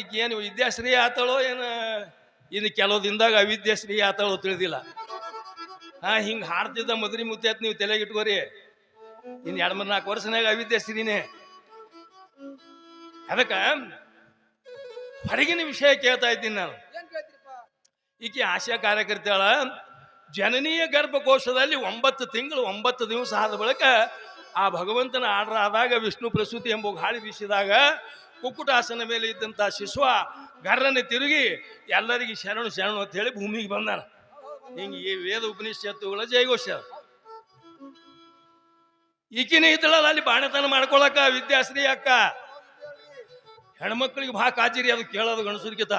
ಈಗ ಏನು ವಿದ್ಯಾಶ್ರೀ ಆತಳೋ ಏನು? ಇನ್ನು ಕೆಲವು ದಿನದಾಗ ಅವಿದ್ಯಾಶ್ರೀ ಆತಳೋ ತಿಳಿದಿಲ್ಲ. ಹಾ, ಹಿಂಗೆ ಹಾಡ್ತಿದ್ದ ಮದ್ರಿ ಮುತ್ತೈತ್ ನೀವು ತಲೆಗೆ ಇಟ್ಕೋರಿ. ಇನ್ನು ಎರಡು ಮೂರು ನಾಲ್ಕು ವರ್ಷನಾಗ ಅವಿದ್ಯಾಶ್ರೀನೇ. ಅದಕ್ಕ ಹೊರಗಿನ ವಿಷಯ ಕೇಳ್ತಾ ಇದ್ದೀನಿ ನಾನು. ಈಕೆ ಆಶಾ ಕಾರ್ಯಕರ್ತಾಳ ಜನನೀಯ ಗರ್ಭಕೋಶದಲ್ಲಿ ಒಂಬತ್ತು ತಿಂಗಳು ಒಂಬತ್ತು ದಿವಸ ಆದ ಬಳಿಕ ಆ ಭಗವಂತನ ಆರ್ಡರ್ ಆದಾಗ ವಿಷ್ಣು ಪ್ರಸೂತಿ ಎಂಬ ಗಾಳಿ ಬೀಸಿದಾಗ ಕುಕ್ಕುಟಾಸನ ಮೇಲೆ ಇದ್ದಂಥ ಶಿಶುವ ಗರ್ರನೆ ತಿರುಗಿ ಎಲ್ಲರಿಗೆ ಶರಣು ಶರಣು ಅಂತ ಹೇಳಿ ಭೂಮಿಗೆ ಬಂದಾನ. ಹಿಂಗೆ ಈ ವೇದ ಉಪನಿಷತ್ತುಗಳ ಜಯಘೋಷ. ಈಕಿನ ಇದ್ದಳಲ್ಲ, ಅಲ್ಲಿ ಬಾಣತನ ಮಾಡ್ಕೊಳಕ ವಿದ್ಯಾಶ್ರೀ ಅಕ್ಕ. ಹೆಣ್ಮಕ್ಳಿಗೆ ಭಾಳ ಕಾಜಿರಿ ಅದು ಕೇಳೋದು ಗಣಸುರ್ಕಿತ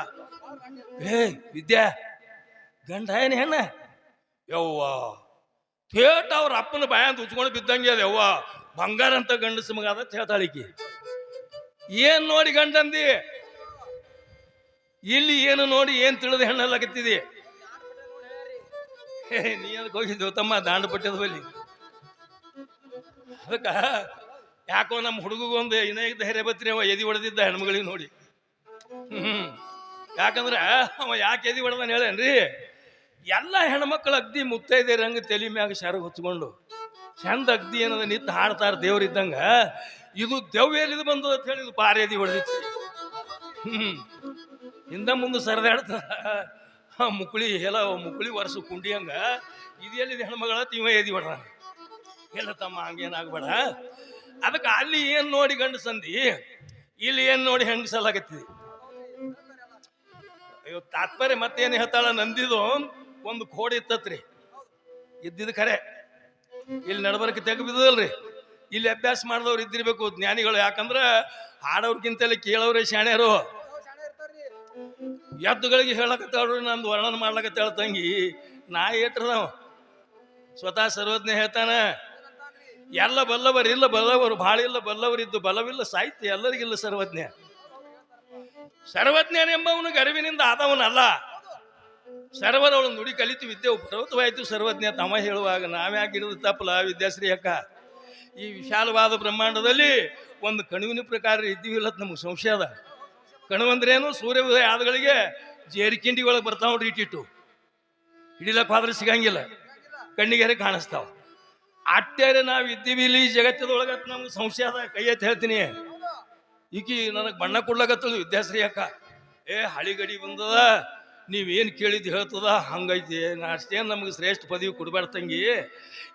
ಏ, ವಿದ್ಯಾ, ಗಂಡ ಏನು ಹೆಣ್ಣ? ಯವ್ವ, ಥೇಟ್ ಅವ್ರ ಅಪ್ಪನ ಬಾಯಂತ ಉಚ್ಕೊಂಡು ಬಿದ್ದಂಗೆ ಅದ ಯವ್ವ. ಬಂಗಾರ ಅಂತ ಗಂಡಸ ಮಗ ಅದ ಹೇಳ್ತಾಳಿಕಿ ಏನ್ ನೋಡಿ ಗಂಡಂದಿ? ಇಲ್ಲಿ ಏನು ನೋಡಿ ಏನ್ ತಿಳಿದು ಹೆಣ್ಣಲ್ಲಕತ್ತಿದಿ? ನೀ ಅದಕ್ಕೆ ಹೋಗಿದ್ದು ತಮ್ಮ ದಾಂಡ ಪಟ್ಟದ ಬಲ್ಲಿ ಅದಕ್ಕ ಯಾಕೋ ನಮ್ಮ ಹುಡುಗಗೊಂದು ಇನ್ನೈದು ಧೈರ್ಯ ಬತ್ರಿ ಅವ, ಎದಿ ಹೊಡೆದಿದ್ದ ಹೆಣ್ಮಗಳಿಗೆ ನೋಡಿ. ಹ್ಮ್. ಯಾಕಂದ್ರ ಅವ ಯಾಕೆ ಎದಿ ಹೊಡೆದಾನ ಹೇಳೇನ್ರಿ? ಎಲ್ಲ ಹೆಣ್ಮಕ್ಳು ಅಗ್ದಿ ಮುತ್ತೈದೆ ರಂಗ ತಲೆ ಮ್ಯಾಗ ಶಾರು ಹೊಚ್ಕೊಂಡು ಚಂದ ಅಗ್ದಿ ಏನದ ನಿತ್ತ ಹಾಡ್ತಾರ ದೇವ್ರಿದ್ದಂಗ ಇದು ದೆವ್ವ ಎಲ್ಲಿದು ಬಂದು ಅಂತ ಹೇಳಿ ಇದು ಪಾರಿ ಎದಿ ಹೊಡೆದಿತ್ತು. ಹಿಂದ ಮುಂದೆ ಸರದಾಡ್ತ. ಮುಕ್ಳಿ ಎಲ್ಲ ಮುಕ್ಳಿ ವರ್ಷ ಕುಂಡಿ ಹಂಗ ಇದು ಎಲ್ಲಿದೆ ಹೆಣ್ಮಗಳ ಇವ ಎದಿ ಬಡ ಎಲ್ಲ ತಮ್ಮ ಹಂಗೇನಾಗ್ಬೇಡ ಅದಕ್ಕೆ ಅಲ್ಲಿ ಏನು ನೋಡಿ ಗಂಡು ಸಂದಿ ಇಲ್ಲಿ ಏನು ನೋಡಿ ಹೆಂಗಸಲಾಗತ್ತಿದೆ ಅಯ್ಯೋ, ತಾತ್ಪರ್ಯ ಮತ್ತೇನು ಹೇಳ್ತಾಳ ನಂದಿದು? ಒಂದು ಕೋಡಿ ಇತ್ತತ್ರಿ. ಇದ್ದಿದ್ದು ಖರೆ. ಇಲ್ಲಿ ನಡಬರಕ್ಕೆ ತೆಗ ಬಿದ್ದಲ್ರಿ ಇಲ್ಲಿ ಅಭ್ಯಾಸ ಮಾಡಿದವ್ರು ಇದ್ದಿರ್ಬೇಕು ಜ್ಞಾನಿಗಳು. ಯಾಕಂದ್ರೆ ಹಾಡೋರ್ಗಿಂತಲೇ ಕೇಳೋರೇ ಶಾಣ್ಯರು. ಎದ್ದುಗಳಿಗೆ ಹೇಳಕತ್ತಾಳ್ರಿ ನಂದು ವರ್ಣನ ಮಾಡ್ಲಕತ್ತಾಳ ತಂಗಿ. ನಾ ಏಟ್ರದವ? ಸ್ವತಃ ಸರ್ವಜ್ಞ ಹೇಳ್ತಾನೆ. ಎಲ್ಲ ಬಲ್ಲವರು ಇಲ್ಲ, ಬಲ್ಲವರು ಭಾಳ ಇಲ್ಲ ಬಲ್ಲವರಿದ್ದು ಬಲವಿಲ್ಲ, ಸಾಹಿತ್ಯ ಎಲ್ಲರಿಗಿಲ್ಲ ಸರ್ವಜ್ಞ. ಸರ್ವಜ್ಞನೆಂಬವನು ಗರ್ವಿನಿಂದ ಆದವನಲ್ಲ. ಸರ್ವರವಳು ನುಡಿ ಕಲಿತು ವಿದ್ಯೆ ಪರ್ವತವಾಯಿತು ಸರ್ವಜ್ಞ. ತಮ್ಮ ಹೇಳುವಾಗ ನಾವ್ಯಾಕೆ ಹಿಡಿದು ತಪ್ಪಲ ವಿದ್ಯಾಶ್ರೀ ಅಕ್ಕ. ಈ ವಿಶಾಲವಾದ ಬ್ರಹ್ಮಾಂಡದಲ್ಲಿ ಒಂದು ಕಣುವಿನ ಪ್ರಕಾರ ಇದ್ದೀವಿಲ್ಲ ನಮಗೆ ಸಂಶಯ ಅದ. ಕಣುವಂದ್ರೇನು ಸೂರ್ಯ ಉದಯ ಆದಗಳಿಗೆ ಜೇರಿಕಿಂಡಿ ಒಳಗೆ ಬರ್ತಾವ ನೋಡ್ರಿ ಇಟ್ಟಿಟ್ಟು. ಹಿಡಿಲಕ್ಕೆ ಹೋದ್ರೆ ಸಿಗಂಗಿಲ್ಲ. ಕಣ್ಣಿಗೆರೆ ಕಾಣಿಸ್ತಾವ. ಅಟ್ಟೇರೆ ನಾವು ಇದ್ದೀವಿ ಇಲ್ಲಿ ಜಗತ್ತದೊಳಗ ನಮ್ಗೆ ಸಂಶಯ ಅದ. ಕೈ ಎತ್ತಿ ಹೇಳ್ತೀನಿ. ಈಕಿ ನನಗೆ ಬಣ್ಣ ಕೊಡ್ಲಾಕತ್ತಳು ವಿದ್ಯಾಶ್ರೀ ಅಕ್ಕ. ಏ ಹಳಿಗಡಿ ಬಂದದ. ನೀವೇನು ಕೇಳಿದ್ದು ಹೇಳ್ತದ? ಹಂಗೈತಿ. ಅಷ್ಟೇನು ನಮಗೆ ಶ್ರೇಷ್ಠ ಪದವಿ ಕೊಡಬಾರ್ದು ತಂಗಿ.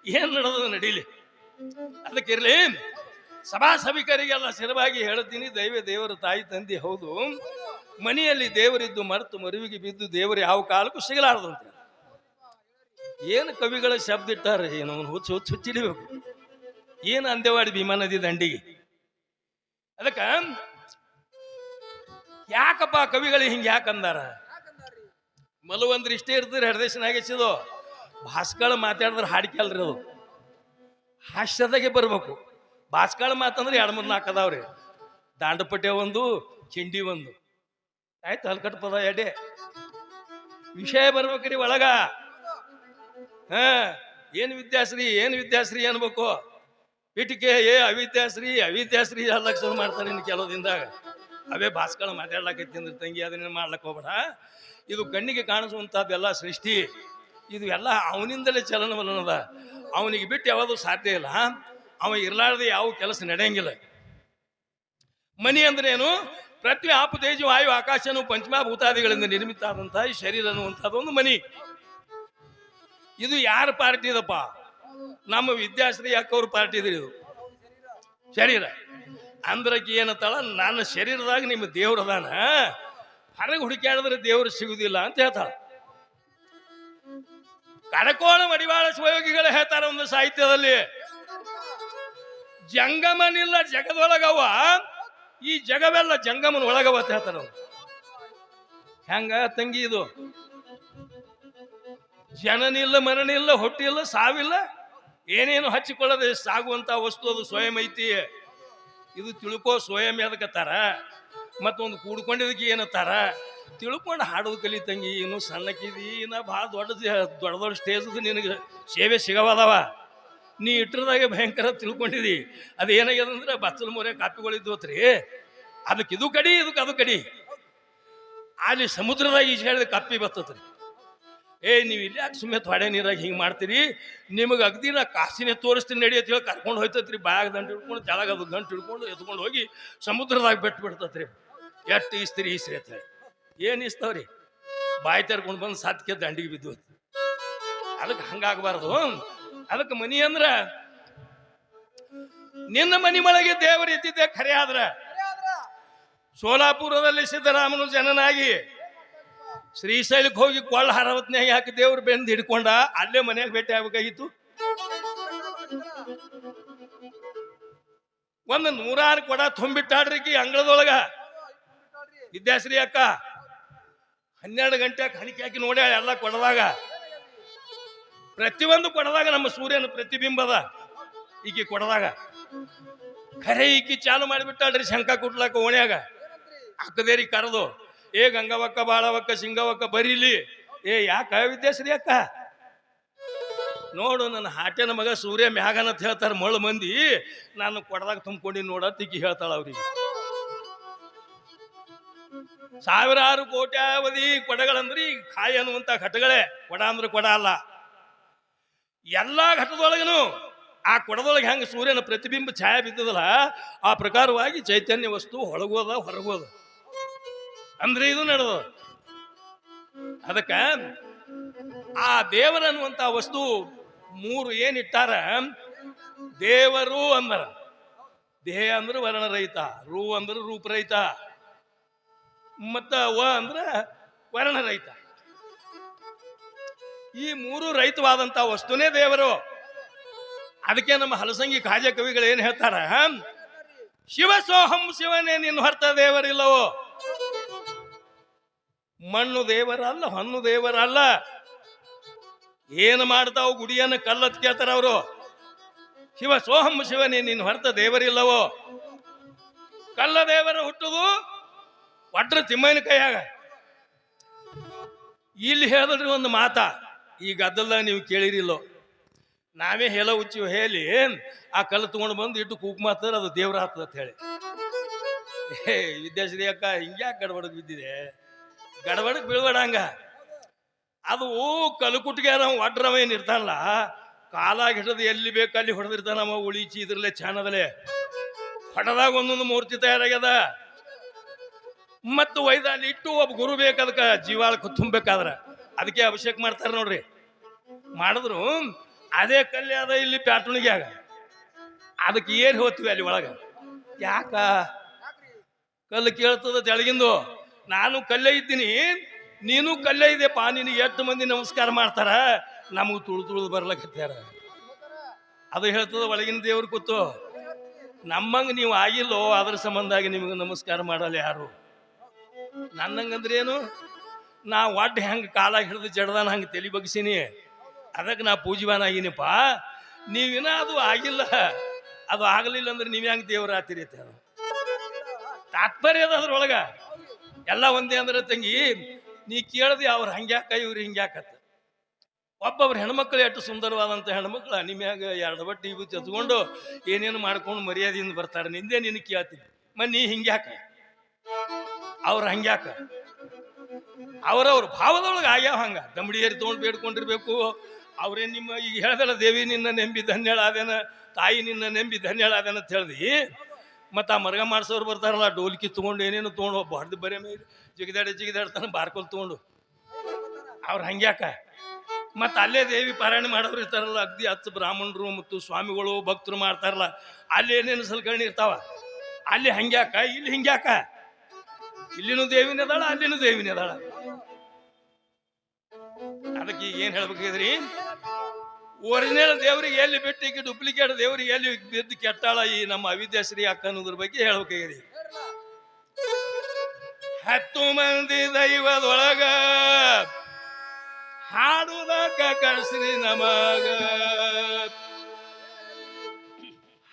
ಏನು ನಡೆದ ನಡೀಲಿ? ಅದಕ್ಕಿರಲಿ. ಸಭಾ ಸಭಿಕರಿಗೆಲ್ಲ ಸ್ಥಿರವಾಗಿ ಹೇಳ್ತೀನಿ ದೈವ ದೇವರ ತಾಯಿ ತಂದೆ ಹೌದು. ಮನೆಯಲ್ಲಿ ದೇವರಿದ್ದು ಮರೆತು ಮರುವಿಗೆ ಬಿದ್ದು ದೇವರು ಯಾವ ಕಾಲಕ್ಕೂ ಸಿಗಲಾರದಂತೆ. ಏನು ಕವಿಗಳ ಶಬ್ದ ಇಟ್ಟಾರೆ ಏನು ಹುಚ್ಚು ಹುಚ್ಚು ಹುಚ್ಚಿಡಿಬೇಕು ಏನು ಅಂದೆವಾಡಿ ಭೀಮಾ ನದಿ ದಂಡಿಗೆ? ಅದಕ್ಕ, ಯಾಕಪ್ಪ ಕವಿಗಳು ಹಿಂಗೆ ಯಾಕಂದಾರ ಮಲವಂದ್ರ ಇಷ್ಟೇ ಇರ್ತದೆ ಹೃದಯನಾಗಿಸಿದು ಭಾಸ್ಕಳ ಮಾತಾಡಿದ್ರೆ ಹಾಡಿಕೆ ಅಲ್ರಿ ಅದು. ಹಾಸ್ಯದಾಗೆ ಬರಬೇಕು. ಭಾಸ್ಕಳ ಮಾತಂದ್ರೆ ಎರಡು ಮೂರು ನಾಲ್ಕು ಅದಾವ್ರಿ. ದಾಂಡಪಟ್ಟೆ ಒಂದು, ಚಿಂಡಿ ಒಂದು. ಆಯ್ತು, ಹಲ್ಕಟ್ ಪದ, ಎಡೆ. ವಿಷಯ ಬರ್ಬೇಕ್ರಿ ಒಳಗ. ಹಾ, ಏನು ವಿದ್ಯಾಶ್ರೀ ಏನು ವಿದ್ಯಾಶ್ರೀ ಅನ್ಬೇಕು? ಇಟಿಕೆ ಏ, ಅವಿದ್ಯಾಶ್ರೀ ಅವಿದ್ಯಾಶ್ರೀ ಶುರು ಮಾಡ್ತಾರೆ ಇನ್ನು ಕೆಲವು ದಿನದಾಗ? ಅವೇ ಭಾಸ್ಕಳ ಮಾತಾಡ್ಲಾಕೈತಿ ಅಂದ್ರೆ ತಂಗಿ, ಅದನ್ನ ಮಾಡ್ಲಕ್ಕೆ ಹೋಗ್ಬೇಡ. ಇದು ಕಣ್ಣಿಗೆ ಕಾಣಿಸುವಂಥದ್ದೆಲ್ಲ ಸೃಷ್ಟಿ. ಇದು ಎಲ್ಲ ಅವನಿಂದಲೇ ಚಲನವಲನದ ಅವನಿಗೆ ಬಿಟ್ಟು ಯಾವುದು ಸಾಧ್ಯ ಇಲ್ಲ ಅವ ಇರ್ಲಾರ್ದೆ ಯಾವ ಕೆಲಸ ನಡೆಯಂಗಿಲ್ಲ. ಮನಿ ಅಂದ್ರೆ ಏನು? ಪೃಥ್ವಿ ಆಪು ತೇಜ ವಾಯು ಆಕಾಶನು ಪಂಚಮಭೂತಾದಿಗಳಿಂದ ನಿರ್ಮಿತ ಆದಂತಹ ಈ ಶರೀರ ಅನ್ನುವಂಥದ್ದು ಒಂದು ಮನಿ. ಇದು ಯಾರ ಪಾರ್ಟಿ ಇದಪ್ಪ? ನಮ್ಮ ವಿದ್ಯಾಶ್ರೀ ಅಕ್ಕವ್ರ ಪಾರ್ಟಿ ಇದ್ರಿ ಇದು. ಶರೀರ. ಅಂದ್ರಕ್ಕೆ ಏನತ್ತಾಳ ನನ್ನ ಶರೀರದಾಗ ನಿಮ್ಮ ದೇವ್ರದಾನ ಹೊರಗೆ ಹುಡುಕ್ಯಾಡಿದ್ರೆ ದೇವ್ರು ಸಿಗುದಿಲ್ಲ ಅಂತ ಹೇಳ್ತಾಳ. ಕಡಕೋಳ ಮಡಿವಾಳ ಶಿವಯೋಗಿಗಳು ಹೇಳ್ತಾರೆ ಒಂದು ಸಾಹಿತ್ಯದಲ್ಲಿ. ಜಂಗಮನಿಲ್ಲ ಜಗದೊಳಗವ ಈ ಜಗವೆಲ್ಲ ಜಂಗಮನ ಒಳಗವ ಅಂತ ಹೇಳ್ತಾರ. ಹೆಂಗ ತಂಗಿ ಇದು? ಜನನಿಲ್ಲ ಮರಣಿಲ್ಲ ಹೊಟ್ಟಿಲ್ಲ ಸಾವಿಲ್ಲ ಏನೇನು ಹಚ್ಚಿಕೊಳ್ಳದೆ ಸಾಗುವಂತ ವಸ್ತು ಅದು ಸ್ವಯಂ ಐತಿ. ಇದು ತಿಳ್ಕೋ ಸ್ವಯಂ ಎದಕತ್ತಾರ? ಮತ್ತೊಂದು ಕೂಡ್ಕೊಂಡಿದ್ದಕ್ಕೆ ಏನತ್ತಾರ ತಿಳ್ಕೊಂಡು ಹಾಡೋದು ಕಲಿ ತಂಗಿ, ಇನ್ನು ಸಣ್ಣಕ್ಕಿದಿ, ಇನ್ನ ಭಾಳ ದೊಡ್ಡ ದೊಡ್ಡ ದೊಡ್ಡ ಸ್ಟೇಜ್ ನಿನಗೆ ಸೇವೆ ಸಿಗವದವ. ನೀ ಇಟ್ಟರದಾಗೆ ಭಯಂಕರ ತಿಳ್ಕೊಂಡಿದಿ. ಅದು ಏನಾಗ್ಯದಂದ್ರೆ ಬಚ್ಚಲ ಮೊರೆ ಕಾಪಿಗಳಿದ್ವತ್ರಿ ಅದಕ್ಕೆ ಇದು ಕಡಿ ಇದಕ್ಕೆ ಅದು ಕಡಿ. ಅಲ್ಲಿ ಸಮುದ್ರದಾಗ ಈಜು ಹೇಳಿದ ಕಪ್ಪಿ ಬರ್ತತ್ರಿ ಏ, ನೀವು ಇಲ್ಲಿ ಯಾಕೆ ಸುಮ್ಮನೆ ತೊಡೆ ನೀರಾಗಿ ಹಿಂಗೆ ಮಾಡ್ತೀರಿ? ನಿಮಗೆ ಅಗದಿ ನಾ ಕಾಸಿನೇ ತೋರಿಸ್ತೀನಿ ನಡಿ ಅಂತ ಹೇಳಿ ಕರ್ಕೊಂಡು ಹೋಯ್ತತ್ರಿ. ಬಾಯಾಗ ದಂಡ ಹಿಡ್ಕೊಂಡು ಕೆಳಗೆ ಅದು ಗಂಟು ಹಿಡ್ಕೊಂಡು ಎತ್ಕೊಂಡು ಹೋಗಿ ಸಮುದ್ರದಾಗ ಬೆಟ್ಟು ಬಿಡ್ತತ್ರಿ ಎಷ್ಟು ಈಸ್ತಿರಿ ಈಸ್ರಿ ಅಂತ ಹೇಳಿ. ಏನು ಈಸ್ತಾವ್ರಿ ಬಾಯಿ ತೆರ್ಕೊಂಡು ಬಂದು ಸಾತ್ಕೆ ದಂಡಿಗೆ ಬಿದ್ದು ಅದಕ್ಕೆ ಹಂಗಾಗಬಾರ್ದು. ಅದಕ್ಕೆ ಮನಿ ಅಂದ್ರ, ನಿನ್ನ ಮನಿ ಒಳಗೆ ದೇವರು ಇದ್ದಿದ್ದೆ ಖರೆ ಆದ್ರ. ಸೋಲಾಪುರದಲ್ಲಿ ಸಿದ್ದರಾಮನು ಜನನಾಗಿ ಶ್ರೀಶೈಲಕ್ಕೆ ಹೋಗಿ ಕೊಳ್ಳ ಹರವತ್ನ್ಯಾಗ ಯಾಕೆ ದೇವ್ರು ಬೆಂದು ಹಿಡ್ಕೊಂಡ ಅಲ್ಲೇ ಮನ್ಯಾಗ ಭೇಟಿ ಆಗ್ಬೇಕಾಗಿತ್ತು. ಒಂದು ನೂರಾರು ಕೊಡ ತುಂಬಿಟ್ಟಾಡ್ರಿ ಈ ಅಂಗಳದೊಳಗ. ವಿದ್ಯಾಶ್ರೀ ಅಕ್ಕ ಹನ್ನೆರಡು ಗಂಟೆ ಹಣಿಕೆ ಹಾಕಿ ನೋಡ್ಯಾಳ ಎಲ್ಲ ಕೊಡದಾಗ. ಪ್ರತಿಯೊಂದು ಕೊಡದಾಗ ನಮ್ಮ ಸೂರ್ಯನ ಪ್ರತಿಬಿಂಬದ ಈಕಿ ಕೊಡದಾಗ. ಖರೆ ಈಕಿ ಚಾಲು ಮಾಡಿಬಿಟ್ಟಾಳ್ರಿ ಶಂಕ ಕುಟ್ಲಾಕ ಓಣ್ಯಾಗ. ಅಕ್ಕದೇರಿ ಕರೆದು, ಏ ಗಂಗವಕ್ಕ, ಬಾಳವಕ್ಕ, ಸಿಂಗವಕ್ಕ ಬರೀಲಿ. ಏ ಯಾಕ ವಿದ್ಯಾಶ್ರೀ ಅಕ್ಕ? ನೋಡು ನನ್ನ ಹಾಟೆನ ಮಗ ಸೂರ್ಯ ಮ್ಯಾಗನ ಅಂತ ಹೇಳ್ತಾರ ಮಳು ಮಂದಿ. ನಾನು ಕೊಡದಾಗ ತುಂಬ್ಕೊಂಡು ತಿಕ್ಕಿ ಹೇಳ್ತಾಳ ಅವ್ರಿಗೆ ಸಾವಿರಾರು ಕೋಟ್ಯಾವಧಿ ಕೊಡಗಳಂದ್ರೆ ಈ ಕಾಯಿ ಅನ್ನುವಂತ ಘಟಗಳೇ. ಕೊಡ ಅಂದ್ರೆ ಕೊಡ ಅಲ್ಲ. ಎಲ್ಲಾ ಘಟದೊಳಗನು ಆ ಕೊಡದೊಳಗೆ ಹೆಂಗ ಸೂರ್ಯನ ಪ್ರತಿಬಿಂಬ ಛಾಯೆ ಬಿದ್ದದಲ್ಲ, ಆ ಪ್ರಕಾರವಾಗಿ ಚೈತನ್ಯ ವಸ್ತು ಹೊಳಗೋದ ಹೊರಗೋದ. ಅಂದ್ರೆ ಇದು ನಡೆದ ಅದಕ್ಕೆ ಆ ದೇವರನ್ನುವಂತ ವಸ್ತು ಮೂರು ಏನಿಟ್ಟಾರ ದೇವರು ಅಂದರ. ದೇಹ ಅಂದ್ರೆ ವರ್ಣರಹಿತ, ರೂ ಅಂದ್ರೆ ರೂಪರಹಿತ. ಮತ್ತ ವ ವರ್ಣ ರೈತ. ಈ ಮೂರು ರೈತವಾದಂಥ ವಸ್ತುನೇ ದೇವರು. ಅದಕ್ಕೆ ನಮ್ಮ ಹಲಸಂಗಿ ಕಾಜ ಕವಿಗಳು ಏನು ಹೇಳ್ತಾರ? ಶಿವ ಸೋಹಂ ಶಿವನೇ, ನಿನ್ನ ಹೊರತ ದೇವರಿಲ್ಲವೋ? ಮಣ್ಣು ದೇವರಲ್ಲ ಹೊನ್ನು ದೇವರಲ್ಲ. ಏನು ಮಾಡ್ತಾವ ಗುಡಿಯನ್ನು ಕಲ್ಲತ್ ಕೇಳ್ತಾರ ಅವರು? ಶಿವ ಸೋಹಂ ಶಿವನೇ, ನಿನ್ನ ಹೊರತ ದೇವರಿಲ್ಲವೋ? ಕಲ್ಲ ದೇವರ ಹುಟ್ಟುದು ಒಟ್ರ ತಿಮ್ಮನ ಕೈಯಾಗ. ಇಲ್ಲಿ ಹೇಳಿದ್ರಿ ಒಂದು ಮಾತ, ಈ ಗದ್ದಲ್ದಾಗ ನೀವು ಕೇಳಿರಿಲ್ಲೋ. ನಾವೇ ಹೇಳ ಉಚ್ಚಿ ಹೇಳಿ, ಆ ಕಲ್ಲು ತಗೊಂಡು ಬಂದು ಇಟ್ಟು ಕೂಕ್ ಅದು ದೇವ್ರ ಹತ್ತದ ಅಂತ ಹೇಳಿ. ಏ, ವಿದ್ಯಾಶ್ರೀ ಅಕ್ಕ, ಹಿಂಗ್ಯಾಕೆ ಗಡಬಡಕ್ ಬಿದ್ದಿದೆ? ಗಡಬಡಕ್ ಬೀಳ್ಬೇಡ ಹಂಗ. ಅದು ಕಲುಕುಟ್ಟಿಗೆ ನಾವು ಒಡ್ರವ ಏನು ಇರ್ತಾನಲ್ಲ, ಕಾಲಾಗಿ ಹಿಡಿದು ಎಲ್ಲಿ ಬೇಕು ಅಲ್ಲಿ ಹೊಡೆದಿರ್ತಾನ ಅವ ಉಳಿಚಿ ಇದ್ರಲ್ಲೇ ಚಾನದಲ್ಲೇ ಹೊಡೆದಾಗ ಒಂದೊಂದು ಮೂರ್ತಿ ತಯಾರಾಗ್ಯದ. ಮತ್ತು ವೈದಲ್ಲಿ ಇಟ್ಟು ಒಬ್ಬ ಗುರು ಬೇಕು ಅದಕ್ಕೆ ಜೀವಾಳಕ್ಕೆ ತುಂಬಬೇಕಾದ್ರ ಅದಕ್ಕೆ ಅಭಿಷೇಕ ಮಾಡ್ತಾರೆ ನೋಡ್ರಿ. ಮಾಡಿದ್ರು, ಅದೇ ಕಲ್ಲೆ ಅದ ಇಲ್ಲಿ ಆಗ ಅದಕ್ಕೆ ಏನು ಹೋಗ್ತೀವಿ ಅಲ್ಲಿ ಒಳಗ? ಯಾಕ? ಕಲ್ಲು ಕೇಳ್ತದ ತೆಳಗಿಂದು, ನಾನು ಕಲ್ಲೇ ಇದ್ದೀನಿ, ನೀನು ಕಲ್ಲೇ ಇದೆಪ್ಪ ನಿನಗೆ ಎಷ್ಟು ಮಂದಿ ನಮಸ್ಕಾರ ಮಾಡ್ತಾರ? ನಮಗ್ ತುಳು ತುಳಿದು ಬರ್ಲಕತ್ಯಾರ. ಅದು ಹೇಳ್ತದ ಒಳಗಿನ ದೇವ್ರು ಕೂತು, ನಮ್ಮಂಗೆ ನೀವು ಆಗಿಲ್ಲೋ, ಅದ್ರ ಸಂಬಂಧಾಗಿ ನಿಮಗೆ ನಮಸ್ಕಾರ ಮಾಡಲ್ಲ ಯಾರು? ನನ್ನಂಗಂದ್ರೆ ಏನು ನಾ ಒಡ್ಡ ಹೆಂಗೆ ಕಾಲ ಹಿಡಿದು ಜಡ್ದಾನ ಹಂಗೆ ತಲೆ ಬಗ್ಸೀನಿ? ಅದಕ್ಕೆ ನಾ ಪೂಜಿವಾನ ಆಗಿನಪ್ಪ. ನೀವಿನ ಅದು ಆಗಿಲ್ಲ. ಅದು ಆಗಲಿಲ್ಲ ಅಂದ್ರೆ ನೀವು ಹೆಂಗೆ ದೇವ್ರ ಹೇಳು. ತಾತ್ಪರ್ಯ ಅದ ಅದ್ರೊಳಗ. ಎಲ್ಲ ಒಂದೇ ಅಂದ್ರೆ ತಂಗಿ, ನೀ ಕೇಳ್ದಿ ಅವ್ರು ಹಂಗ್ಯಾಕ, ಇವ್ರು ಹಿಂಗ್ಯಾಕತ್ತ ಒಬ್ಬೊಬ್ರು ಹೆಣ್ಮಕ್ಳು ಎಷ್ಟು ಸುಂದರವಾದಂಥ ಹೆಣ್ಮಕ್ಳು ನಿಮ್ಯಾಗ ಎರಡು ಬಟ್ಟೆ ಇವು ತೆತ್ಕೊಂಡು ಏನೇನು ಮಾಡ್ಕೊಂಡು ಮರ್ಯಾದೆಯಿಂದ ಬರ್ತಾರೆ, ನಿಂದೆ ನಿನ್ನ ಕೇಳ್ತೀನಿ. ಮ ನೀ ಹಿಂಗ್ಯಾಕ? ಅವ್ರು ಹಂಗ್ಯಾಕ? ಅವರವ್ರ ಭಾವದೊಳಗೆ ಆಗ್ಯಾವ ಹಂಗ. ದಮಡಿಯರಿ ತೊಗೊಂಡು ಬೇಡ್ಕೊಂಡಿರ್ಬೇಕು. ಅವ್ರೇನ್ ನಿಮ್ಮ ಈಗ ಹೇಳ್ದಲ್ಲ, ದೇವಿ ನಿನ್ನ ನೆಂಬಿ ಧನ್ಯಳಾದೇನ ತಾಯಿ ನಿನ್ನ ನೆಂಬಿ ಧನ್ಯಳಾದೇನ ಅಂತ ಹೇಳ್ದಿ. ಮತ್ತು ಆ ಮರ್ಗ ಮಾಡ್ಸೋರು ಬರ್ತಾರಲ್ಲ, ಡೋಲ್ಕಿ ತೊಗೊಂಡು ಏನೇನು ತೊಗೊಂಡು ಒಬ್ಬ ಹೊಡೆದು ಬರೀ ಮೇಲೆ ಜಿಗಿದಾಡಿ ಜಿಗಿದಾಡ್ತಾನೆ ಬಾರ್ಕೊಲ್ ತೊಗೊಂಡು. ಅವ್ರು ಹಂಗ್ಯಾಕ? ಮತ್ತು ಅಲ್ಲೇ ದೇವಿ ಪಾರಾಯಣ ಮಾಡೋರು ಇರ್ತಾರಲ್ಲ, ಅಗ್ದಿ ಹತ್ತು ಬ್ರಾಹ್ಮಣರು ಮತ್ತು ಸ್ವಾಮಿಗಳು ಭಕ್ತರು ಮಾಡ್ತಾರಲ್ಲ ಅಲ್ಲಿ ಏನೇನು ಸಲಕರಣೆ ಇರ್ತಾವ? ಅಲ್ಲಿ ಹಂಗ್ಯಾಕ? ಇಲ್ಲಿ ಹಿಂಗ್ಯಾಕ? ಇಲ್ಲಿನೂ ದೇವಿನ ಅದಾಳ ಅಲ್ಲಿನೂ ದೇವಿನ ಅದಾಳ ಅದಕ್ಕೆ ಈಗ ಏನ್ ಹೇಳ್ಬೇಕಿದ್ರಿ? ಒರಿಜಿನಲ್ ದೇವರಿಗೆ ಎಲ್ಲಿ ಬಿಟ್ಟು ಈಗ ಡೂಪ್ಲಿಕೇಟ್ ದೇವರಿಗೆ ಎಲ್ಲಿ ಬಿದ್ದು ಕೆಟ್ಟಾಳ ಈ ನಮ್ಮ ಅವಿದ್ಯಾಶ್ರೀ ಅಕ್ಕ ಅನ್ನೋದ್ರ ಬಗ್ಗೆ ಹೇಳ್ಬೇಕಾಗಿದೆ ಹತ್ತು ಮಂದಿ ದೈವದೊಳಗ ಹಾಡುವುದಕ್ಕ ಕಳಿಸ್ರಿ ನಮಗ.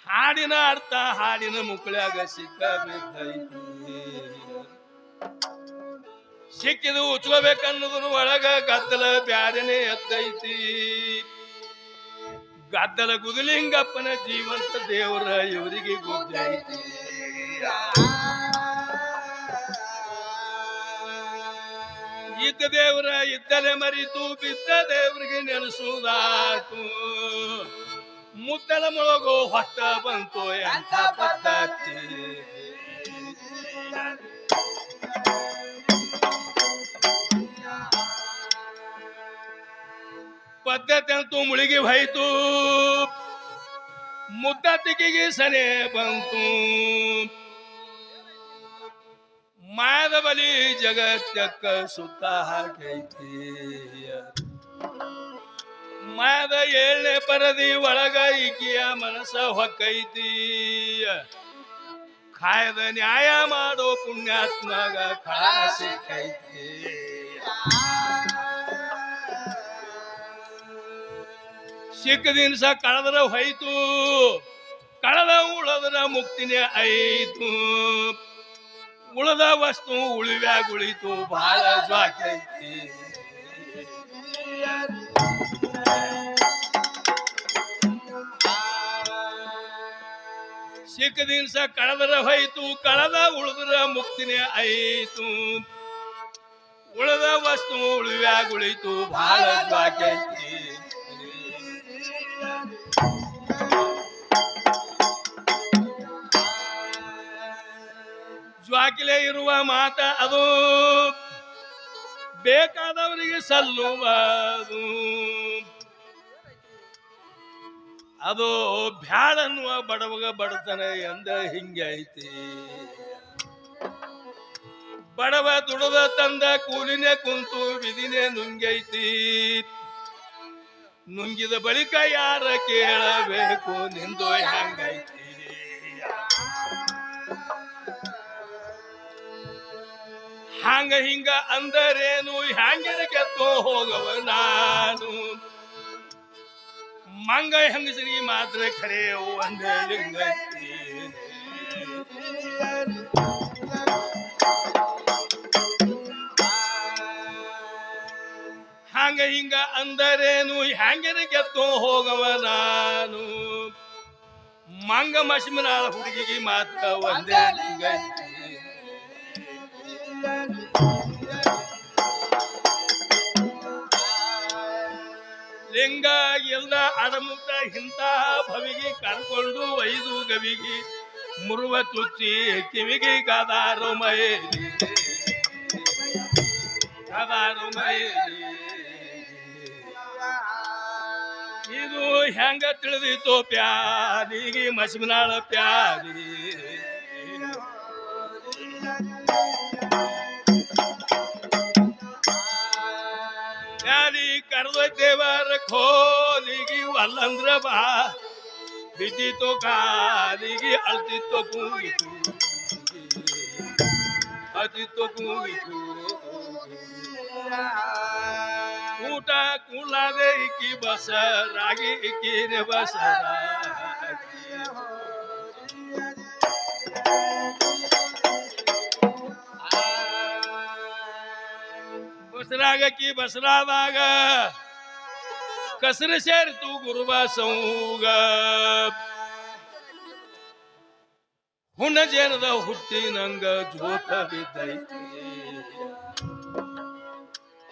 ಹಾಡಿನ ಅರ್ಥ ಹಾಡಿನ ಮುಕ್ಕಳ್ಯಾಗ ಸಿಕ್ಕಬೇಕೈತಿ ಸಿಕ್ಕಿದು ಉಚ್ಕೋಬೇಕನ್ನೋದ್ರ ಒಳಗ ಗದ್ದಲ ಬ್ಯಾರನೆ ಎತ್ತೈತಿ. ಗದ್ದಲ ಗುದಲಿಂಗಪ್ಪನ ಜೀವಂತ ದೇವರ ಇವರಿಗೆ ಗುದ್ದೈತಿ ಇದ್ದ ದೇವರ ಇದ್ದಲೆ ಮರಿತು, ಬಿದ್ದ ದೇವರಿಗೆ ನೆನೆಸುವುದಾತು ಮುದ್ದಲ ಮೊಳಗೋ ಹೊತ್ತ ಬಂತು ಎಂತ ಪದ್ಧತಿ. ಪದ್ಧತಿ ಅಂತೂ ಮುಳುಗಿ ಹೋಯ್ತು. ಮುದ್ದತಿಗೆ ಸನೆ ಬಂತು. ಮಾಯದ ಬಲಿ ಜಗತ್ತಕ್ಕ ಸುತ್ತ ಹಾಕೈತಿ. ಮಾಯದ ಏಳನೇ ಪರದಿ ಒಳಗ ಈಕಿಯ ಮನಸ್ಸ ಹೊಕ್ಕೈತಿ. ಕಾಯದ ನ್ಯಾಯ ಮಾಡೋ ಪುಣ್ಯಾತ್ಮಗ ಕಾಳ ಸಿಕ್ಕೈತಿ. ಸಿಕ್ಕ ದಿನಸ ಕಳೆದ್ರ ಹೋಯ್ತು. ಕಳೆದ ಉಳದ್ರ ಮುಕ್ತಿನೇ ಐತು ಉಳದ ವಸ್ತು ಉಳಿವ್ಯಾಗ ಉಳಿತು. ಬಹಳ ಜ್ವಾಕೈತಿ ಸಿಕ್ಕ ದಿನಸ ಕಳೆದ್ರ ಹೋಯ್ತು. ಕಳೆದ ಉಳಿದ್ರ ಮುಕ್ತಿನೇ ಐತು ಉಳದ ವಸ್ತು ಉಳಿವ್ಯಾಗ ಉಳಿತು. ಬಹಳ ಜ್ವಾಕೈತಿ ಜ್ವಾಕಿಲೆ ಇರುವ ಮಾತ ಅದು. ಬೇಕಾದವರಿಗೆ ಸಲ್ಲುವುದು. ಅದು ಬ್ಯಾಳನ್ನುವ ಬಡವಗ ಬಡತನ ಎಂದ ಹಿಂಗೈತಿ. ಬಡವ ದುಡದ ತಂದ ಕೂಲಿನೇ ಕುಂತು ವಿಧಿನೇ ನುಂಗೈತಿ. ನುಂಗಿದ ಬಳಿಕ ಯಾರ ಕೇಳಬೇಕು ನಿಂದು ಹೆಂಗೈತಿ? ಹಂಗ ಹಿಂಗ ಅಂದರೇನು? ಹ್ಯಾಂಗಿನ ಕೆತ್ತೋ ಹೋಗವ ನಾನು? ಮಂಗ ಹೆಂಗಸರಿಗೆ ಮಾತ್ರ ಒಂದೇ ಲಿಂಗೈತಿ ಹಂಗ ಹಿಂಗ ಅಂದರೇನು? ಹ್ಯಾಂಗಿನ ಕೆತ್ತೋ ಹೋಗವ ನಾನು? ಮಂಗ ಮಶ್ಮನಾಳ ಹುಡುಗಿಗೆ ಮಾತ್ರ ಒಂದೇ ಲಿಂಗೈತಿ ಲಿಂಗ ಎಲ್ಲ ಅಡಮುಟ್ಟ ಇಂಥ ಭವಿಗೆ ಕರ್ಕೊಂಡು ಒಯ್ದು ಗವಿಗೆ. ಮುರುವ ಚುಚ್ಚಿ ಕಿವಿಗೆ ಕಾದಾರು ಮೈಲಿ. ಗದಾರು ಮೈಲಿ. ಇದು ಹೆಂಗ ತಿಳಿದಿತ್ತು ಪ್ಯಾಲಿಗೆ ಮಸ್ಮಿನಾಳ ಪ್ಯಾಲಿ ದೇವರ ಖೋಲಿಗೆ ಅಲ್ಲಂದ್ರ ಬಾ ಬಿದ್ದಿತ್ತು ಕಾಲಿಗೆ ಅಳ್ತಿತ್ತು ಕೂಗಿತು ಅತಿತ್ತು ಕೂಗಿತು ಊಟ ಕೂಲಾದೆ ಇಕ್ಕಿ ಬಸರಾಗಿ ಇಕ್ಕಿನ ಬಸರಾಗಿ ಬಸರಾಗಕ್ಕಿ ಬಸರಾದಾಗ ಕಸರು ಸೇರಿತು ಗುರುವ ಸೌಗ ಹುಟ್ಟಿ ನಂಗ ಜೋತ ಬಿದ್ದೈತಿ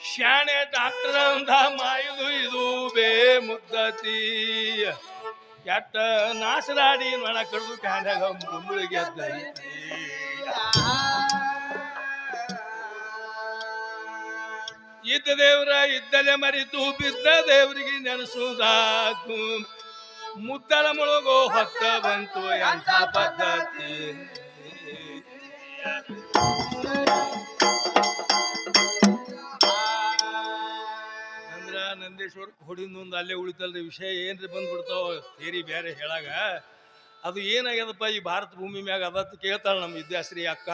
ಶಾಣೆ ಡಾಕ್ಟರ್ ಅಂದ ಮಾಯುದು ಇದು ಬೇ ಮುದ್ದತಿ. ಕೆಟ್ಟ ನಾಸರಾಡಿ ನೊಣ ಕಡ್ದು ಕ್ಯಾನ್ಯಾಗ ಮುಳುಗೆದ್ದೈತಿ ಇದ್ದ ದೇವ್ರ ಇದ್ದಲೆ ಮರಿತು ಬಿದ್ದ ದೇವ್ರಿಗೆ ನೆನೆಸುವುದಾತು ಮುದ್ದಲ ಮುಳುಗೋ ಹೊತ್ತ ಬಂತು ಎಂಥ ಪದ್ಧತಿ. ಅಂದ್ರ ನಂದೇಶ್ವರ ಒಂದು ಅಲ್ಲೇ ಉಳಿತಲ್ರಿ, ವಿಷಯ ಏನ್ರಿ ಬಂದ್ಬಿಡ್ತಾವ ತೇರಿ ಬೇರೆ ಹೇಳಾಗ. ಅದು ಏನಾಗ್ಯದಪ್ಪ, ಈ ಭಾರತ ಭೂಮಿ ಮ್ಯಾಗ ಅದತ್ ಕೇಳ್ತಾಳ ನಮ್ಮ ವಿದ್ಯಾಶ್ರೀ ಅಕ್ಕ.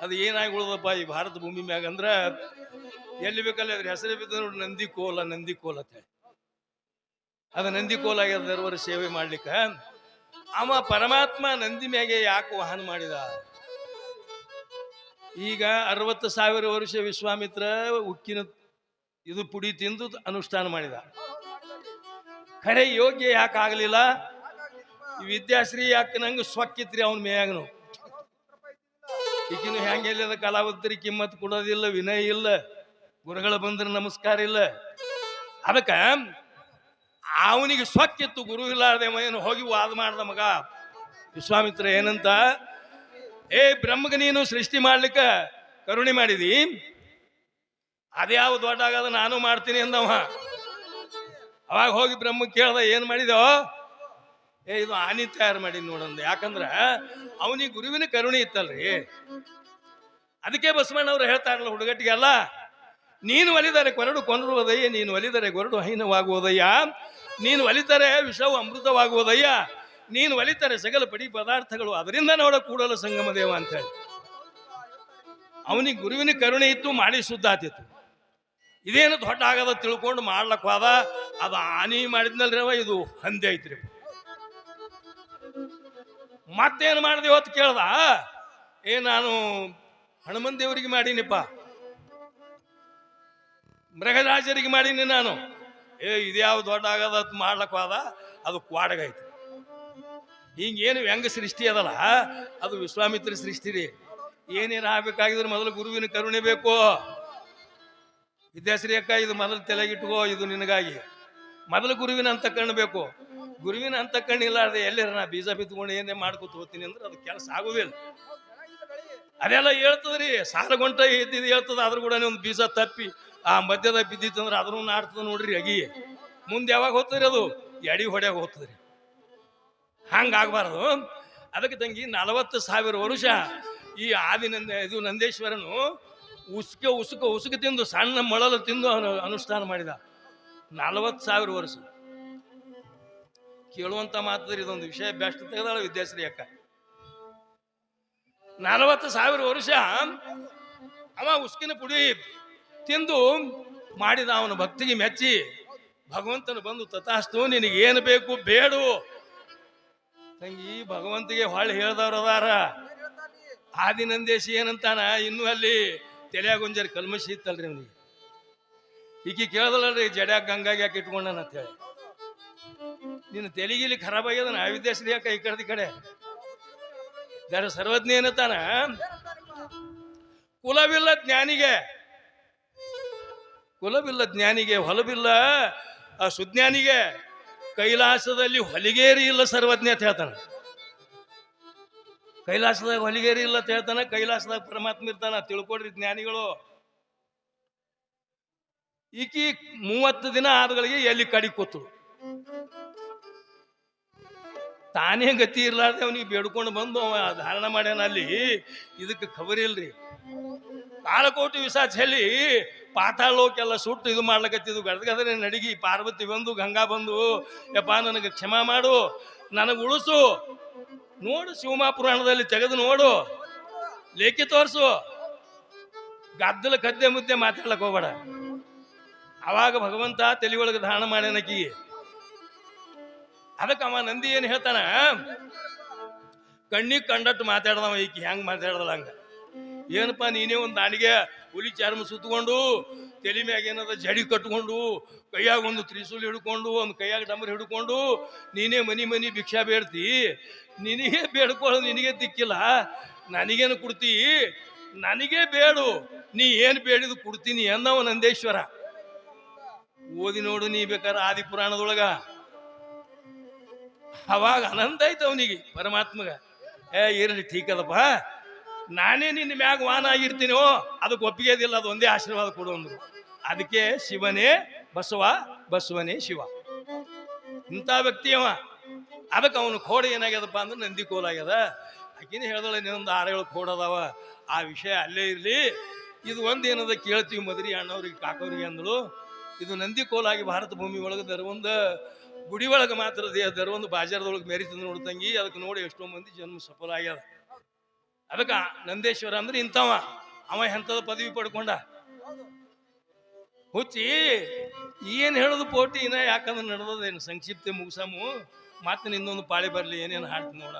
ಅದು ಏನಾಗಿ ಉಳ್ದಪ್ಪ ಈ ಭಾರತ ಭೂಮಿ ಮ್ಯಾಗ ಅಂದ್ರೆ ಎಲ್ಲಿ ಬೇಕಲ್ಲಿ ಅದ್ರ ಹೆಸರು ಬಿದ್ದ ನೋಡಿ ನಂದಿ ಕೋಲ ನಂದಿ ಕೋಲ ಅಂತ ಹೇಳಿ. ಅದು ನಂದಿ ಕೋಲ ಆಗ್ಯದ ಸೇವೆ ಮಾಡ್ಲಿಕ್ಕೆ. ಅವ ಪರಮಾತ್ಮ ನಂದಿ ಮ್ಯಾಗೆ ಯಾಕೆ ವಾಹನ ಮಾಡಿದ? ಈಗ ಅರವತ್ತು ಸಾವಿರ ವರ್ಷ ವಿಶ್ವಾಮಿತ್ರ ಉಕ್ಕಿನ ಇದು ಪುಡಿ ತಿಂದು ಅನುಷ್ಠಾನ ಮಾಡಿದ. ಖರೆ ಯೋಗ್ಯ ಯಾಕೆ ಆಗಲಿಲ್ಲ? ವಿದ್ಯಾಶ್ರೀ ಯಾಕೆ ನಂಗೆ ಸೊಕ್ಕಿತ್ರಿ ಅವನ ಮೇಯಾಗನು. ಈಗಿನ ಹೆಂಗೆ ಎಲ್ಲದ ಕಲಾವಿದರಿಗೆ ಕಿಮ್ಮತ್ ಕೊಡೋದಿಲ್ಲ, ವಿನಯ ಇಲ್ಲ, ಗುರುಗಳು ಬಂದ್ರೆ ನಮಸ್ಕಾರ ಇಲ್ಲ. ಅದಕ್ಕ ಅವನಿಗೆ ಸೊಕ್ಕಿತ್ತು ಗುರು ಇಲ್ಲಾರ್ದೆ ಏನು ಹೋಗಿ ವಾದ ಮಾಡ್ದ ಮಗ. ವಿಶ್ವಾಮಿತ್ರ ಏನಂತ, ಏ ಬ್ರಹ್ಮಗ ನೀನು ಸೃಷ್ಟಿ ಮಾಡ್ಲಿಕ್ಕ ಕರುಣೆ ಮಾಡಿದಿ? ಅದ್ಯಾವ ದೊಡ್ಡ ಆಗದ ನಾನು ಮಾಡ್ತೀನಿ ಅಂದವ. ಅವಾಗ ಹೋಗಿ ಬ್ರಹ್ಮ ಕೇಳ್ದ, ಏನ್ ಮಾಡಿದೋ ಏ, ಇದು ಆನಿ ತಯಾರು ಮಾಡಿ ನೋಡಂದ ಯಾಕಂದ್ರ ಅವನಿಗೆ ಗುರುವಿನ ಕರುಣೆ ಇತ್ತಲ್ರಿ. ಅದಕ್ಕೆ ಬಸವಣ್ಣವ್ರು ಹೇಳ್ತಾರಲ್ಲ ಹುಡುಗಟ್ಟಿಗೆಲ್ಲ, ನೀನು ಒಲಿದರೆ ಕೊರಡು ಕೊಂಡ್ರುವುದಯ್ಯ ನೀನು ಒಲಿದರೆ ಗೊರಡು ಹೈನವಾಗುವುದಯ್ಯ, ನೀನು ಒಲಿತರೆ ವಿಷವು ಅಮೃತವಾಗುವುದಯ್ಯ, ನೀನು ಒಲಿತರೆ ಸಗಲ ಪಡಿ ಪದಾರ್ಥಗಳು. ಅದರಿಂದ ನೋಡ ಕೂಡಲ ಸಂಗಮ ದೇವ ಅಂತ ಹೇಳಿ ಅವನಿಗೆ ಗುರುವಿನ ಕರುಣೆ ಇತ್ತು, ಮಾಡಿ ಶುದ್ಧ ಆತಿತ್ತು ಇದೇನು ದೊಡ್ಡ ಆಗದ ತಿಳ್ಕೊಂಡು ಮಾಡ್ಲಕ್ ಹೋದ ಅದು ಹಾನಿ ಮಾಡಿದ್ನಲ್ರಿ ಅವ, ಇದು ಹಂದಿ ಐತ್ರಿ. ಮತ್ತೇನು ಮಾಡಿದೆ ಹೊತ್ತು ಕೇಳ್ದ? ಏ, ನಾನು ಹನುಮನ್ ದೇವರಿಗೆ ಮಾಡೀನಿಪ್ಪ. ಮೃಗರಾಜರಿಗೆ ಮಾಡೀನಿ ನಾನು. ಏ, ಇದ್ಯಾವ ದೊಡ್ಡ ಆಗದ ಅದ್ ಮಾಡ್ಲಕ್ ಹೋದ? ಅದು ಕ್ವಾಡಗೈತಿ. ಹಿಂಗೇನು ವ್ಯಂಗ ಸೃಷ್ಟಿ ಅದಲ್ಲ? ಅದು ವಿಶ್ವಾಮಿತ್ರ ಸೃಷ್ಟಿ ರೀ. ಏನೇನು ಆಗ್ಬೇಕಾಗಿದ್ರೆ ಮೊದಲು ಗುರುವಿನ ಕರುಣೆ ಬೇಕು. ವಿದ್ಯಾಶ್ರೀ ಅಕ್ಕ, ಇದು ಮೊದಲು ತಲೆಗಿಟ್ಕೋ, ಇದು ನಿನಗಾಗಿ. ಮೊದಲು ಗುರುವಿನ ಅಂತ ಬೇಕು. ಗುರುವಿನ ಅಂತ ಕಣ್ಣಿಲ್ಲಾರ್ದೆ ಎಲ್ಲಿರ ನಾ ಬೀಜ ಬಿತ್ಕೊಂಡು ಏನೇ ಮಾಡ್ಕೊತ ಹೋಗ್ತೀನಿ ಅಂದ್ರೆ ಅದು ಕೆಲಸ ಆಗೋದಿಲ್ಲ ಅದೆಲ್ಲ ಹೇಳ್ತದ್ರಿ ಸಾಲಗೊಂಟ ಇದ್ದಿದ್ದು ಹೇಳ್ತದ ಅದ್ರ ಕೂಡ ಒಂದು ಬೀಜ ತಪ್ಪಿ ಆ ಮಧ್ಯದ ಬಿದ್ದಿತ್ತು ಅಂದ್ರೆ ಅದ್ರೂ ನಾಡ್ತದ ನೋಡ್ರಿ ಅಗಿ. ಮುಂದೆ ಯಾವಾಗ ಹೋಗ್ತದ್ರಿ ಅದು? ಎಡಿ ಹೊಡ್ಯಾಗ ಹೋಗ್ತದ್ರಿ. ಹಂಗಾಗಬಾರ್ದು ಅದಕ್ಕೆ ತಂಗಿ, ನಲವತ್ತು ಸಾವಿರ ವರ್ಷ ಈ ಆದಿ ನಂದ, ಇದು ನಂದೇಶ್ವರನು ಉಸುಕ ಉಸುಕ ಉಸುಕ ತಿಂದು ಸಣ್ಣ ಮೊಳಲು ತಿಂದು ಅವನು ಅನುಷ್ಠಾನ ಮಾಡಿದ. ನಲವತ್ತು ಸಾವಿರ ವರ್ಷ. ಕೇಳುವಂತ ಮಾತ್ರ ಇದೊಂದು ವಿಷಯ ಬೆಸ್ಟ್ ತೆಗೆದಾಳ ವಿದ್ಯಾಶ್ರೀ ಅಕ್ಕ. ನಲವತ್ತು ಸಾವಿರ ವರ್ಷ ಅವ ಉಸ್ಕಿನ ಪುಡಿ ತಿಂದು ಮಾಡಿದ ಅವನ ಭಕ್ತಿಗೆ ಮೆಚ್ಚಿ, ಭಗವಂತನು ಬಂದು ತಥಾಸ್ತು ನಿನಗೆ ಏನು ಬೇಕು ಬೇಡು. ತಂಗಿ ಭಗವಂತಿಗೆ ಹೊಳ್ಳಿ ಹೇಳ್ದವ್ರು ಅದಾರ ಆದಿನಂದೇಶಿ ಏನಂತಾನ, ಇನ್ನು ಅಲ್ಲಿ ತಲೆಯಾಗುಂಜರ್ ಕಲ್ಮಶಿ ಇತ್ತಲ್ರಿ ಅವನಿಗೆ. ಈಕಿ ರೀ ಜಡ್ಯಾಗ ಗಂಗಾಗಿ ಯಾಕೆ ಇಟ್ಕೊಂಡನ ಅಂತ ಹೇಳಿ ನಿನ್ನ ತೆಲಿಗಿಲಿ ಖರಾಬ್ ಆಗ್ಯದ ನಾ ವಿದ್ಯಾಶ್ರೀ ಯಾಕ ಈ ಕಡೆ ಕಡೆ. ಯಾರು ಸರ್ವಜ್ಞ ಏನತಾನ ಕುಲವಿಲ್ಲ ಜ್ಞಾನಿಗೆ. ಕುಲವಿಲ್ಲ ಜ್ಞಾನಿಗೆ ಹೊಲವಿಲ್ಲ ಆ ಸುಜ್ಞಾನಿಗೆ ಕೈಲಾಸದಲ್ಲಿ ಹೊಲಿಗೇರಿ ಇಲ್ಲ ಸರ್ವಜ್ಞ ಅಂತ ಹೇಳ್ತಾನೆ. ಕೈಲಾಸದಾಗ ಹೊಲಿಗೇರಿ ಇಲ್ಲ ಅಂತ ಹೇಳ್ತಾನೆ ಕೈಲಾಸದಾಗ ಪರಮಾತ್ಮ ಇರ್ತಾನ ತಿಳ್ಕೊಡ್ರಿ ಜ್ಞಾನಿಗಳು. ಈಕಿ ಮೂವತ್ತು ದಿನ ಆದಗಳಿಗೆ ಎಲ್ಲಿ ಕಡಿ ಕೂತು? ತಾನೇ ಗತಿ ಇರ್ಲಾರ್ದೆ ಅವನಿಗೆ ಬೇಡ್ಕೊಂಡು ಬಂದು ಅವ ಧಾರಣ ಮಾಡ್ಯಾನ ಅಲ್ಲಿ. ಇದಕ್ಕೆ ಖಬರಿಲ್ರಿ ಕಾಳಕೋಟಿ ವಿಷ ಚೆಲ್ಲಿ ಪಾತಾಳೋಕೆಲ್ಲ ಸುಟ್ಟು ಇದು ಮಾಡ್ಲಕತ್ತಿದ್ದು ಗದಗದ್ರೆ ನಡಿಗಿ, ಪಾರ್ವತಿ ಬಂದು, ಗಂಗಾ ಬಂದು, ಯಪ್ಪ ನನಗೆ ಕ್ಷಮಾ ಮಾಡು, ನನಗೆ ಉಳಿಸು. ನೋಡು ಶಿವಮಾ ಪುರಾಣದಲ್ಲಿ ತೆಗೆದು ನೋಡು. ಲೇಖಿ ತೋರಿಸು. ಗದ್ದಲ ಕದ್ದೆ ಮುದ್ದೆ ಮಾತಾಡ್ಲಕ್ಕೆ ಹೋಗ್ಬೇಡ. ಅವಾಗ ಭಗವಂತ ತಲೆ ಒಳಗೆ ಧಾರಣ ಮಾಡ್ಯಾನಕಿ ಅದಕ್ಕೆ ಅವ ನಂದಿ ಏನು ಹೇಳ್ತಾನ? ಕಣ್ಣಿಗೆ ಕಂಡಟ್ಟು ಮಾತಾಡ್ದವ ಈಕಿ ಹೆಂಗ್ ಮಾತಾಡ್ದಲ್ಲ ಹಂಗ? ಏನಪ್ಪ ನೀನೇ ಒಂದು ದಾಣಿಗೆ ಹುಲಿ ಚರ್ಮ ಸುತ್ತಕೊಂಡು ತಲೆ ಮ್ಯಾಗ ಏನದ ಜಡಿ ಕಟ್ಕೊಂಡು, ಕೈಯಾಗ ಒಂದು ತ್ರಿಸೂಲ್ ಹಿಡ್ಕೊಂಡು, ಒಂದು ಕೈಯಾಗ ಡಂಬರ್ ಹಿಡ್ಕೊಂಡು, ನೀನೇ ಮನಿ ಮನಿ ಭಿಕ್ಷಾ ಬೇಡ್ತಿ. ನಿನಗೆ ಬೇಡ್ಕೊಳ್ಳೋದು ನಿನಗೆ ದಿಕ್ಕಿಲ್ಲ. ನನಗೇನು ಕೊಡ್ತಿ? ನನಗೆ ಬೇಡು. ನೀ ಏನು ಬೇಡಿದು ಕೊಡ್ತೀನಿ ಅನ್ನವ ನಂದೇಶ್ವರ. ಓದಿ ನೋಡು ನೀ ಬೇಕಾದ್ರೆ ಆದಿ ಪುರಾಣದೊಳಗ ಅವಾಗ ಆನಂದ ಆಯ್ತು ಅವನಿಗೆ, ಪರಮಾತ್ಮಗ. ಏ, ಇರಲಿ ಠೀಕ್ ಅದಪ್ಪ ನಾನೇ ನಿನ್ನ ಮ್ಯಾಗ ವಾನ ಆಗಿರ್ತೀನೋ, ಅದಕ್ಕೆ ಒಪ್ಪಿಗೆದಿಲ್ಲ, ಅದು ಒಂದೇ ಆಶೀರ್ವಾದ ಕೊಡು ಅಂದ್ರು. ಅದಕ್ಕೆ ಶಿವನೇ ಬಸವ, ಬಸವನೇ ಶಿವ. ಇಂಥ ವ್ಯಕ್ತಿ ಅವ. ಅದಕ್ಕೆ ಅವನು ಕೋಡೆ ಏನಾಗ್ಯದಪ್ಪ ಅಂದ್ರೆ ನಂದಿ ಕೋಲಾಗ್ಯದ ಆಕಿನ ಹೇಳ್ದಳೆ, ನಿನ್ನೊಂದು ಆರೇಳು ಕೋಡದವ ಆ ವಿಷಯ ಅಲ್ಲೇ ಇರಲಿ. ಇದು ಒಂದು ಏನದ ಕೇಳ್ತೀವಿ ಮದ್ರಿ ಅಣ್ಣವ್ರಿಗೆ, ಕಾಕೋರಿಗೆ ಅಂದಳು. ಇದು ನಂದಿ ಕೋಲಾಗಿ ಭಾರತ ಭೂಮಿ ಒಳಗೆ ದರವೊಂದು ಗುಡಿ ಒಳಗೆ ಮಾತ್ರ ದೇ- ಒಂದು ಬಾಜಾರದೊಳಗೆ ಮೆರಿತಂದು ನೋಡ್ತಂಗಿ ಅದಕ್ಕೆ ನೋಡಿ ಎಷ್ಟೋ ಮಂದಿ ಜನ್ಮ ಸಫಲ ಆಗ್ಯದ ಅದಕ್ಕೆ ನಂದೇಶ್ವರ ಅಂದ್ರೆ ಇಂಥವ. ಅವ ಎಂಥದ ಪದವಿ ಪಡ್ಕೊಂಡ. ಹುಚ್ಚಿ, ಏನು ಹೇಳೋದು ಪೋಟಿ, ಇನ್ನ ಯಾಕಂದ್ರೆ ನಡೆದೇನು ಸಂಕ್ಷಿಪ್ತ ಮುಗಿಸಾಮು. ಮತ್ತೆ ನಿನ್ನೊಂದು ಪಾಳಿ ಬರಲಿ, ಏನೇನು ಹಾಡ್ತೀನಿ ನೋಡ.